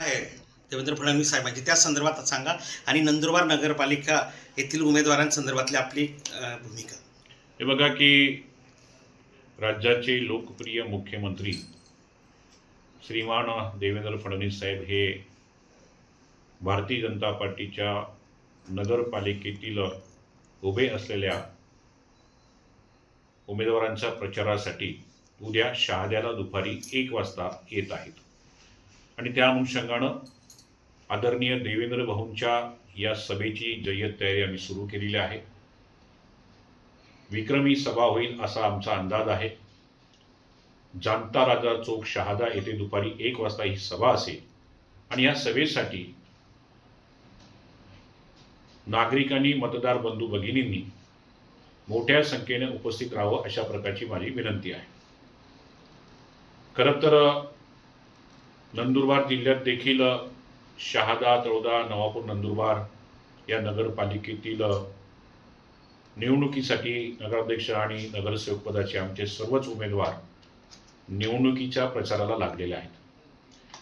आहे. देवेंद्र फडणवीस साहेबांची. त्या संदर्भात सांगा. आणि नंदुरबार नगरपालिका येथील उमेदवारांसंदर्भातली आपली भूमिका. हे बघा की राज्याचे लोकप्रिय मुख्यमंत्री श्रीमान देवेंद्र फडणवीस साहेब हे भारतीय जनता पार्टीच्या नगरपालिकेतील उभे असलेल्या उमेदवारांच्या प्रचारासाठी उद्या शहाद्याला दुपारी एक वाजता येत आहेत. आणि त्या अनुषंगानं आदरणीय देवेंद्र भाऊंच्या या सभेची जय्यत तयारी आम्ही सुरू केलेली आहे. विक्रमी सभा होईल असा आमचा अंदाज आहे. जाणता राजा चौक शहादा येथे दुपारी एक वाजता ही सभा असेल आणि या सभेसाठी नागरिकांनी मतदार बंधू भगिनींनी मोठ्या संख्येने उपस्थित राहावं अशा प्रकारची माझी विनंती आहे. खरं तर नंदुरबार जिल्ह्यात देखील शहादा तळोदा नवापूर नंदुरबार या नगरपालिकेतील निवडणुकीसाठी नगराध्यक्ष आणि नगरसेवक पदाचे आमचे सर्वच उमेदवार निवडणुकीच्या प्रचाराला लागलेले आहेत.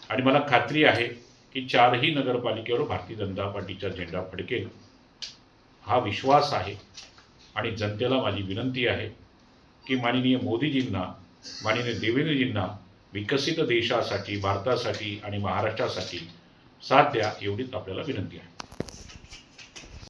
आणि मला खात्री आहे की चारही नगरपालिकेवर भारतीय जनता पार्टीचा झेंडा फडकेल. हा विश्वास आहे आणि जनतेला माझी विनंती आहे की माननीय मोदीजींना माननीय देवेंद्रजींना विकसित देशासाठी भारतासाठी आणि महाराष्ट्रासाठी साथ द्या एवढीच आपल्याला विनंती आहे.